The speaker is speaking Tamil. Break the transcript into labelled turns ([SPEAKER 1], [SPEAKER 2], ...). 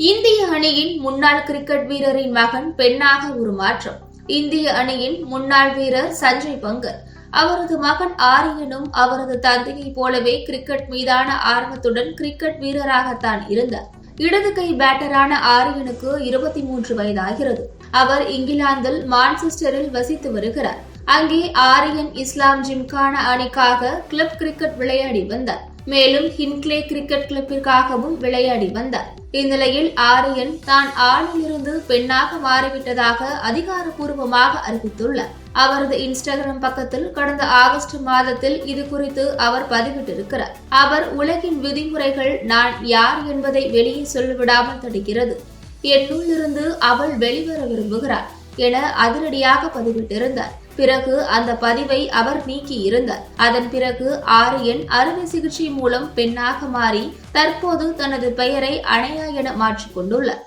[SPEAKER 1] இந்திய அணியின் முன்னாள் கிரிக்கெட் வீரரின் மகன் பெண்ணாக உருமாற்றம். இந்திய அணியின் முன்னாள் வீரர் சஞ்சய் பங்கர். அவரது மகன் ஆரியனும் அவரது தந்தையைப் போலவே கிரிக்கெட் மீதான ஆர்வத்துடன் கிரிக்கெட் வீரராகத்தான் இருந்தார். இடது கை பேட்டரான ஆரியனுக்கு இருபத்தி மூன்று வயதாகிறது. அவர் இங்கிலாந்தில் மான்செஸ்டரில் வசித்து வருகிறார். அங்கே ஆரியன் இஸ்லாம் ஜிம்கான அணிக்காக கிளப் கிரிக்கெட் விளையாடி வந்தார். மேலும் ஹின்க்ளே கிரிக்கெட் கிளப்பிற்காகவும் விளையாடி வந்தார். இந்நிலையில் ஆரியன் தான் ஆணிலிருந்து பெண்ணாக மாறிவிட்டதாக அதிகாரப்பூர்வமாக அறிவித்துள்ளார். அவரது இன்ஸ்டாகிராம் பக்கத்தில் கடந்த ஆகஸ்ட் மாதத்தில் இது குறித்து அவர் பதிவிட்டிருக்கிறார். அவர் உலகின் விதிமுறைகள் நான் யார் என்பதை வெளியே சொல்லிவிடாமல் தடுக்கிறது. என்னுள்ளிருந்து அவள் வெளிவர விரும்புகிறார் என அதிரடியாக பதிவிட்டிருந்தார். பிறகு அந்த பதிவை அவர் நீக்கி இருந்தார் அதன் பிறகு ஆரியன் அறுவை சிகிச்சை மூலம் பெண்ணாக மாறி தற்போது தனது பெயரை அணையா என மாற்றிக்கொண்டுள்ளார்.